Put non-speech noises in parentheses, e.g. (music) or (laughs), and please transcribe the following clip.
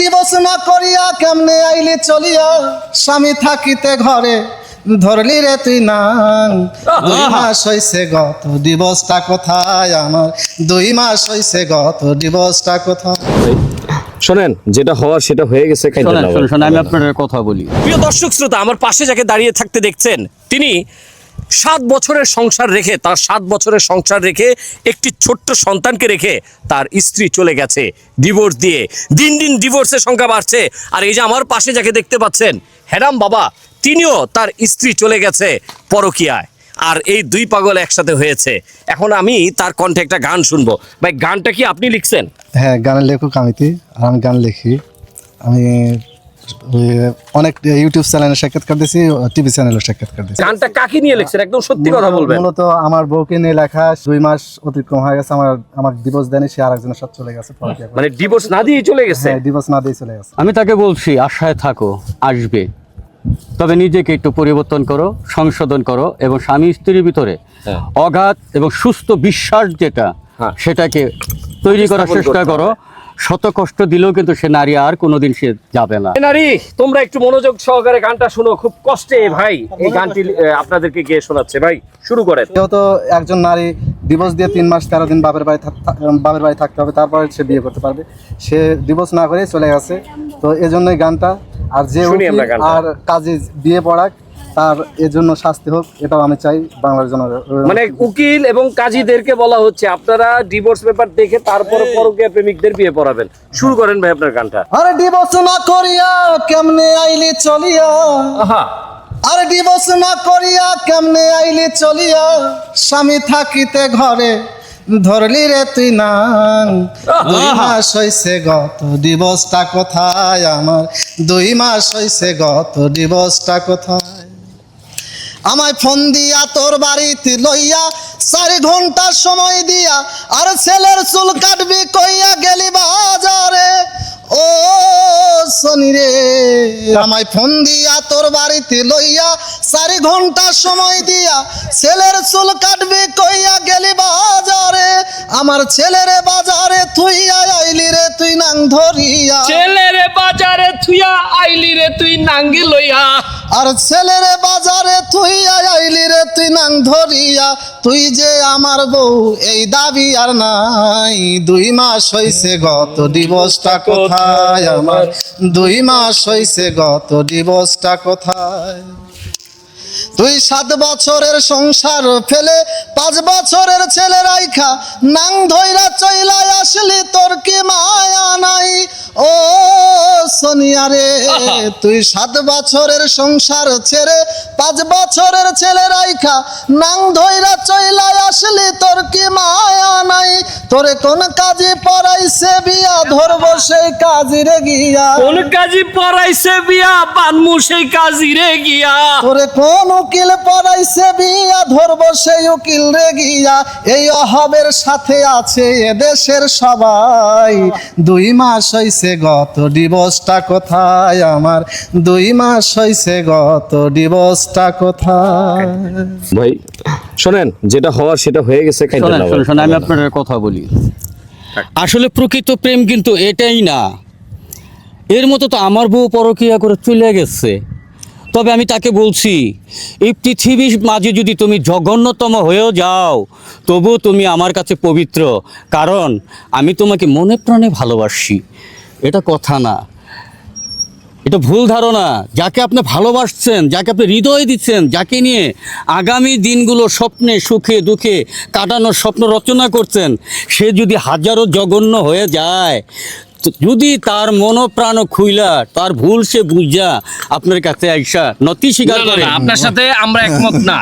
দিবস না করিয়া কেমনে আইলি চলিয়া? স্বামী থাকিতে ঘরে ধরলি রে তুই নাং। দুই মাস হইছে গত দিবসটা কোথায় আমার? দুই মাস হইছে গত দিবসটা কোথায়? শোনেন যেটা হওয়ার সেটা হয়ে গেছে। শোনেন শোনেন আমি আপনার কথা বলি। প্রিয় দর্শক শ্রোতা আমার পাশে যাকে দাঁড়িয়ে থাকতে দেখছেন তিনি সাত বছরের সংসার রেখে, তার সাত বছরের সংসার রেখে একটি ছোট্ট সন্তানকে রেখে তার স্ত্রী চলে গেছে ডিভোর্স দিয়ে। দিন দিন ডিভোর্সের সংখ্যা বাড়ছে। আর এই যে আমার পাশে যাকে দেখতে পাচ্ছেন হ্যারাম বাবা, তিনিও তার স্ত্রী চলে গেছে পরকিয়ায়। আর এই দুই পাগল একসাথে হয়েছে। এখন আমি তার কণ্ঠে একটা গান শুনব। ভাই, গানটা কি আপনি লিখছেন? হ্যাঁ গানের লেখক আর আমি গান লিখি। আমি অনেক ইউটিউব চ্যানেলে সাক্ষাৎকার দিয়েছি টিভি চ্যানেলে সাক্ষাৎকার দিয়েছি গানটা কাকে নিয়ে লিখছেন? একদম সত্যি কথা বলবেন। মূলত আমার বউকে নিয়ে লেখা দুই মাস অতিক্রম হয়ে গেছে আমার আমার দেয়নি সে আরেকজনের সাথে চলে গেছে মানে ডিভোর্স না দিয়ে চলে গেছে? হ্যাঁ দিবস না দিয়ে চলে গেছে। আমি তাকে বলছি আশায় থাকো আসবে। তবে নিজেকে একটু পরিবর্তন করো সংশোধন করো এবং স্বামী স্ত্রীর ভিতরে হ্যাঁ। অগাধ এবং সুস্থ বিশ্বাস যেটা হ্যাঁ। সেটাকে তৈরি করার চেষ্টা করো। শত কষ্ট দিলেও কিন্তু সে নারী আর কোনোদিন সে যাবে না। নারী তোমরা একটু মনোযোগ সহকারে গানটা শুনো খুব কষ্টে ভাই। এই গানটি আপনাদেরকে গিয়ে শোনাচ্ছে। ভাই শুরু করেন। যেহেতু একজন নারী দিবস দিয়ে তিন মাস তেরো দিন বাপের বাড়ি বাপের বাড়ি থাকতে হবে তারপরে সে বিয়ে করতে পারবে। সে দিবস না করে চলে গেছে। তো এজন্যই গানটা আর যে আর কাজে বিয়ে পড়াক তার এজন্য শাস্তি হোক এটাও আমি চাই বাংলার জন্য মানে উকিল এবং কাজীদেরকে বলা হচ্ছে আপনারা ডিভোর্স পেপার দেখে তারপরে পরকীয়া প্রেমিকদের বিয়ে পড়াবেন। শুরু করেন ভাই আপনার গানটা। আরে দিবস না করিয়া কেমনে আইলি চলিয়া? আহা। আরে দিবস না করিয়া কেমনে আইলি চলিয়া? স্বামী থাকিতে ঘরে ধরলি রে তুই নাং দুই মাস হইছে গত দিবসটা কোথায় আমার? দুই মাস হইছে গত দিবসটা কোথায়? আমায় ফোন দিয়া তোর বাড়িতে লইয়া চারি ঘণ্টা সময় দিয়া আর ছেলের চুল কাটবি কইয়া গেলি বাজারে। ও শনি রে, আমায় ফোন দিয়া তোর বাড়িতে লইয়া চারি ঘণ্টা সময় দিয়া ছেলের চুল কাটবি কইয়া গেলি বাজারে। আমার ছেলের বাজারে রে তুই নাং ধরিয়া। ছেলেরে বাজারে থুয়া আইলি রে তুই নাঙ্গি লইয়া। আর ছেলেরে বাজারে তুই আইলি রে তুই নাং ধরিয়া। তুই যে আমার বউ এই দাবি আর নাই। দুই মাস হইছে গত দিবসটা কোথায় আমার? দুই মাস হইছে গত দিবসটা কোথায়? তুই সাত বছরের সংসার ফেলে পাঁচ বছরের ছেলে রাইখা নাং ধইরা চইলা আসলি তোর কি মায়া নাই? ও সোনিয়া রে (laughs) তুই সাত বছরের সংসার ছেড়ে পাঁচ বছরের ছেলে রাইখা নাং ধইরা চইলা আসলি তোর কি মায়া নাই? তোরে কোন কাজে ধরবো সেই কাজে গিয়া। কোন কাজী পড়াইছে বিয়া বানমু সেই কাজী রে গিয়া। তোরে কোন উকিল পড়াইছে বিয়া ধরবো সেই উকিল রে গিয়া। এই অভাবের সাথে আছে এদেশের সবাই। দুই মাস হইছে গত দিবসটা কোথায় আমার? দুই মাস হইছে গত দিবসটা কোথায়? ভাই শোনেন যেটা হওয়ার সেটা হয়ে গেছে শোনেন আমি আপনার কথা বলি। আসলে প্রকৃত প্রেম কিন্তু এটাই না। এর মতো তো আমার বউ পরকিয়া করে চলে গেছে। তবে আমি তাকে বলছি, এই পৃথিবীর মাঝে যদি তুমি জঘন্যতম হয়েও যাও তবু তুমি আমার কাছে পবিত্র। কারণ আমি তোমাকে মনে প্রাণে ভালোবাসি। এটা কথা না। এটা ভুল ধারণা। যাকে আপনি ভালোবাসছেন যাকে আপনি হৃদয় দিচ্ছেন যাকে নিয়ে আগামী দিনগুলো স্বপ্নে সুখে দুঃখে কাটানোর স্বপ্ন রচনা করছেন সে যদি হাজারো জঘন্য হয়ে যায় যদি তার মনোপ্রাণ খুইলা তার ভুল সে বুঝা আপনার কাছে আইসা নতি স্বীকার করে আপনার সাথে আমরা একমত না।